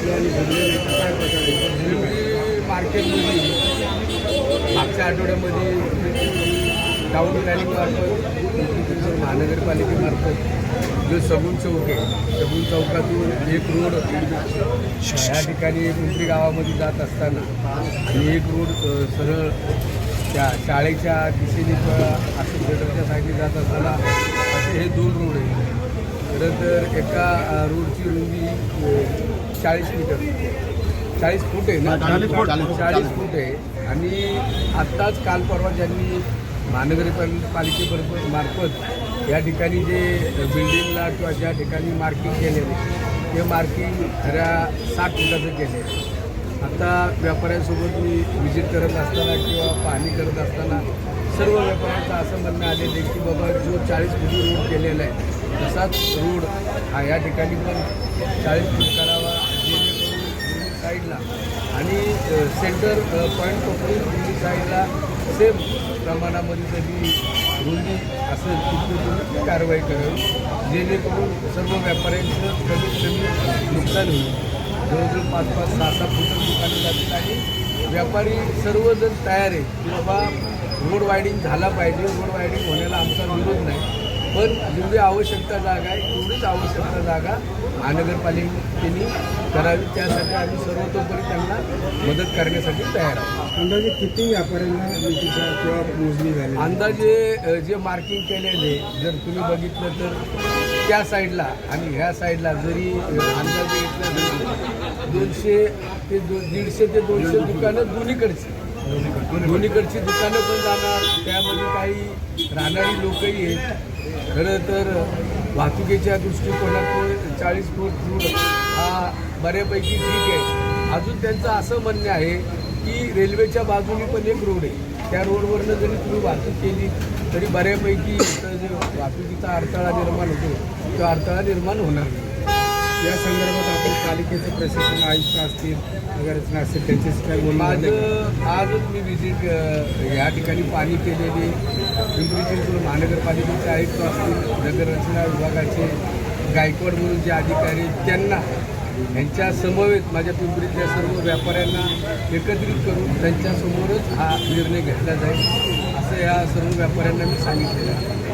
घेतले आणि भरले नाही तर काय मार्केटमध्ये मागच्या आठवड्यामध्ये टाऊन प्लॅनिंगमार्फत महानगरपालिकेमार्फत जो सगुण चौक आहे सगुण चौकातून एक रोड ह्या ठिकाणी पिंपरी गावामध्ये जात असताना आणि एक रोड सरळ त्या शाळेच्या दिशेने असं आशिष थिएटरच्या साईडने जात असताना असे हे दोन रोड आहे खरं तर एका रोडची रुंदी चाळीस मीटर. चाळीस फूट आहे ना? चाळीस फूट. चाळीस फूट आहे. आणि आत्ताच काल परवा ज्यांनी महानगरपालिकेबरोबर मार्फत या ठिकाणी जे बिल्डिंगला किंवा ज्या ठिकाणी मार्किंग केलेले ते मार्किंग खऱ्या साठ फुटाचं केले. आता व्यापाऱ्यांसोबत मी व्हिजिट करत असताना किंवा पाहणी करत असताना सर्व व्यापाऱ्यांचं असं म्हणणं आलेलं आहे की बाबा जो चाळीस फुटी रोड केलेला आहे तसाच रोड हा या ठिकाणी पण चाळीस फूट करावा जेणेकरून साईडला आणि सेंटर पॉईंट पकडून दोन्ही साईडला सेम प्रमाणामध्ये जरी रुंदी असेल तिथे तुम्ही कारवाई करावी. जेणेकरून सर्व व्यापाऱ्यांचं कमीत कमी नुकसान होईल. जवळजवळ पाच पाच सहा सहा फुट दुकानं जातील आणि व्यापारी सर्वजण तयार आहे की बाबा रोड वायडिंग झाला पाहिजे रोड वायडिंग होण्याला आमचा विरोध पण जेवढी आवश्यकता जागा आहे तेवढीच आवश्यकता जागा महानगरपालिकेने करावी. त्यासाठी आम्ही सर्वतोपरी त्यांना मदत करण्यासाठी तयार आहोत. अंदाजे किती व्यापाऱ्यांना किंवा मोजणी झाली? अंदाजे जे मार्किंग केलेले जर तुम्ही बघितलं तर त्या साईडला आणि ह्या साईडला जरी अंदाजे घेतलं दोनशे ते दो दीडशे ते दोनशे दुकानं दोन्हीकडची. दोन्हीकडची दुकानं पण जाणार त्यामध्ये काही राहणारी लोकही आहेत. खरं तर वाहतुकीच्या दृष्टिकोनातून चाळीस फूट रोड हा बऱ्यापैकी ठीक आहे. अजून त्यांचं असं म्हणणं आहे की रेल्वेच्या बाजूने पण एक रोड आहे. त्या रोडवरनं जरी तुम्ही वाहतूक केली तरी बऱ्यापैकी जे वाहतुकीचा अडथळा निर्माण होतो तो अडथळा निर्माण होणार नाही. या संदर्भात आपण पालिकेचे प्रशासन आयुक्त असतील नगररचना असतील त्यांच्याशी काय बोलणं झालं का? आजच मी व्हिजिट या ठिकाणी पाणी केलेली पिंपरी चिंचवड महानगरपालिकेचे आयुक्त असतील नगररचना विभागाचे गायकवाड म्हणून जे अधिकारी आहेत, त्यांना यांच्या समवेत माझ्या पिंपरीतल्या सर्व व्यापाऱ्यांना एकत्रित करून त्यांच्यासमोरच हा निर्णय घेतला जाईल असं या सर्व व्यापाऱ्यांना मी सांगितलेलं आहे